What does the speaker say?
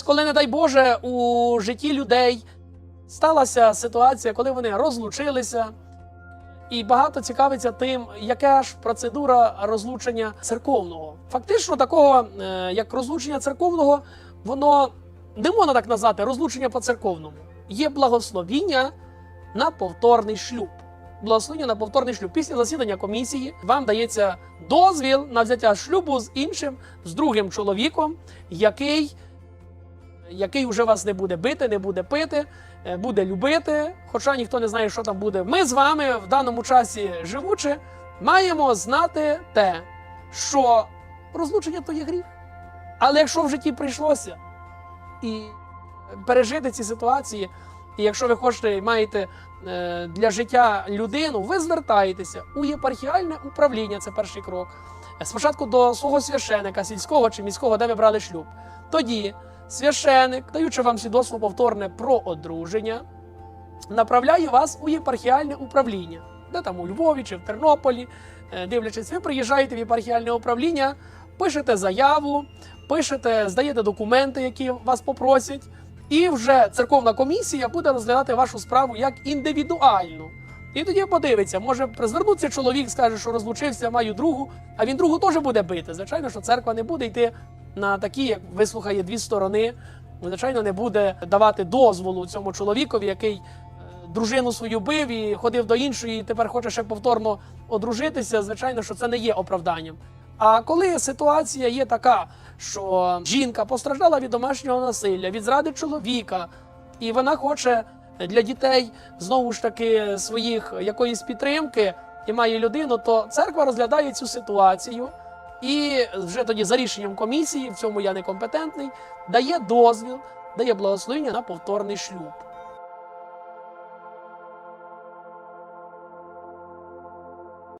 Коли, не дай Боже, у житті людей сталася ситуація, коли вони розлучилися, і багато цікавиться тим, яка ж процедура розлучення церковного. Фактично, такого, е, як розлучення церковного, воно не можна так назвати розлучення по церковному. Є благословіння на повторний шлюб. Благословення на повторний шлюб. Після засідання комісії вам дається дозвіл на взяття шлюбу з іншим, з другим чоловіком, який який вже вас не буде бити, не буде пити, е, буде любити. Хоча ніхто не знає, що там буде. Ми з вами в даному часі живучи, маємо знати те, що розлучення то є гріх. Але якщо в житті прийшлося і пережити ці ситуації, і якщо ви хочете і маєте е, для життя людину, ви звертаєтеся у єпархіальне управління, це перший крок. Спочатку до свого священика, сільського чи міського, де ви брали шлюб. Тоді священик, даючи вам свідоцтво повторне про одруження, направляє вас у єпархіальне управління, де там у Львові чи в Тернополі. Е, Дивлячись, ви приїжджаєте в єпархіальне управління, пишете заяву, пишете, здаєте документи, які вас попросять, і вже церковна комісія буде розглядати вашу справу як індивідуальну. І тоді подивиться, може звернутися чоловік, скаже, що розлучився, маю другу, а він другу теж буде бити. Звичайно, що церква не буде йти на такі, як вислухає дві сторони. Звичайно, не буде давати дозволу цьому чоловікові, який е, дружину свою бив і ходив до іншої, і тепер хоче ще повторно одружитися. Звичайно, що це не є оправданням. А коли ситуація є така, що жінка постраждала від домашнього насилля, від зради чоловіка, і вона хоче для дітей знову ж таки своїх якоїсь підтримки і має людину, то церква розглядає цю ситуацію і вже тоді за рішенням комісії, в цьому я некомпетентний, дає дозвіл, дає благословення на повторний шлюб.